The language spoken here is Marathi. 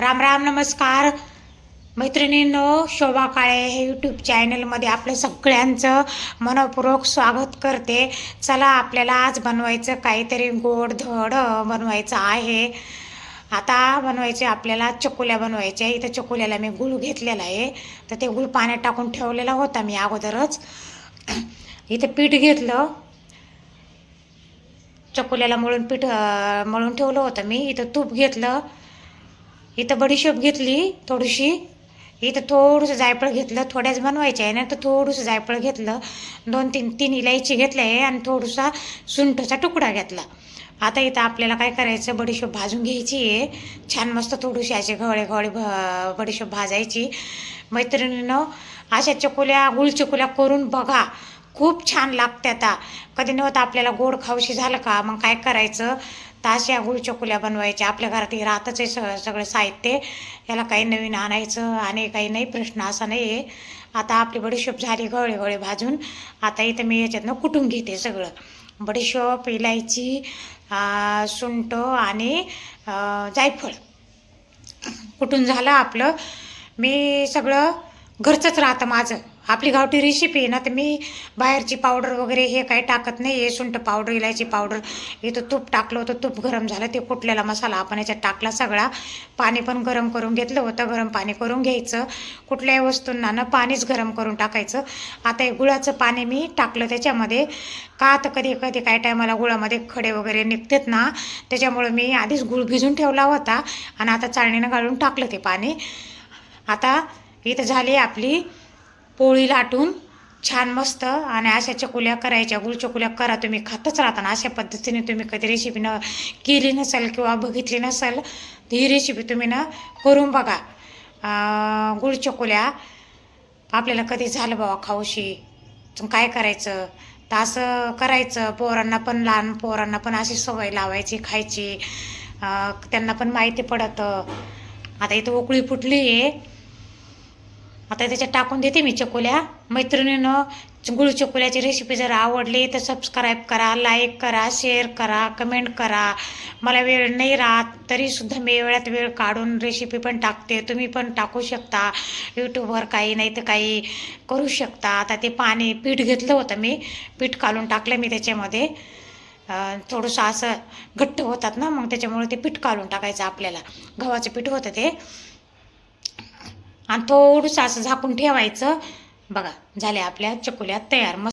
राम राम नमस्कार. मैत्रिणींनो शोभा काळे हे यूट्यूब चॅनलमध्ये आपलं सगळ्यांचं मनपूर्वक स्वागत करते. चला आपल्याला आज बनवायचं काहीतरी गोड धड बनवायचं आहे. आता बनवायचे आपल्याला चकुल्या बनवायच्या इथं चकुल्याला मी गुळ घेतलेला आहे. तर ते गुळ पाण्यात टाकून ठेवलेला होता मी अगोदरच. इथं पीठ घेतलं. चकुल्याला मळून पीठ मळून ठेवलं होतं मी. इथं तूप घेतलं. इथं बडीशेप घेतली थोडीशी. इथं थोडंसं जायफळ घेतलं थोड्याच बनवायचे आहे ना तर थोडंसं जायफळ घेतलं. दोन तीन तीन इलायची घेतली आहे आणि थोडासा सुंठचा तुकडा घेतला. आता इथं आपल्याला काय करायचं बडीशेप भाजून घ्यायची आहे. छान मस्त थोडीशी असे गवळे घवळे भ बडीशेप भाजायची. मैत्रिणीनं अशा चकोल्या गुळ चकोल्या करून बघा. खूप छान लागते आता कधी नव्हतं आपल्याला गोड खाऊशी झालं का? मग काय करायचं? तर अशा गुळचकुल्या बनवायच्या. आपल्या घरात हे राहतच आहे सगळं सगळं साहित्य. याला काही नवीन आणायचं आणि काही नाही प्रश्न असा नाही आहे आता आपली बडीशोप झाली गवळे गवळे भाजून. आता इथं मी याच्यातनं कुटून घेते सगळं. बडीशोप इलायची सुंट आणि जायफळ. कुठून झालं आपलं. मी सगळं घरचंच राहतं माझं. आपली गावठी रेसिपी आहे ना तर मी बाहेरची पावडर वगैरे हे काही टाकत नाही. आहे सुंठ पावडर इलायची पावडर इथं तूप टाकलं होतं तूप गरम झालं ते कुटलेला मसाला आपण याच्यात टाकला सगळा. पाणी पण गरम करून घेतलं होतं गरम पाणी करून घ्यायचं. कुठल्याही वस्तूंना ना पाणीच गरम करून टाकायचं. आता हे गुळाचं पाणी मी टाकलं त्याच्यामध्ये. का तर कधी कधी काही टायमाला गुळामध्ये खडे वगैरे निघतात ना त्याच्यामुळं मी आधीच गुळ भिजून ठेवला होता आणि आता चाळणीनं गाळून टाकलं ते पाणी. आता इथं झाली आपली पोळी लाटून छान मस्त आणि अशा चकुल्या करायच्या गुळ चकुल्या करा. तुम्ही खातच राहता ना. अशा पद्धतीने तुम्ही कधी रेसिपी न केली नसेल किंवा बघितली नसेल तर ही रेसिपी तुम्ही ना करून बघा. गुळ चकुल्या आपल्याला कधी झालं बाबा खाऊशी? काय करायचं? तर असं करायचं. पोरांना पण लहान पोरांना पण अशी सवय लावायची खायची. त्यांना पण माहिती पडतं. आता इथं उकळी फुटली आहे आता त्याच्यात टाकून देते मी चकोल्या. मैत्रिणीनं गुळ चकोल्याची रेसिपी जर आवडली तर सबस्क्राईब करा लाईक करा शेअर करा कमेंट करा. मला वेळ नाही राहत तरीसुद्धा मी वेळात वेळ काढून रेसिपी पण टाकते. तुम्ही पण टाकू शकता. यूट्यूबवर काही नाही तर काही करू शकता. आता ते पाणी पीठ घेतलं होतं मी पीठ काढून टाकलं मी त्याच्यामध्ये. थोडंसं असं घट्ट होतात ना मग त्याच्यामुळे ते पीठ काढून टाकायचं आपल्याला. गव्हाचं पीठ होतं ते. आणि थोडंसं असं झाकून ठेवायचं. बघा झाल्या आपल्या चकुल्या तयार. मस्त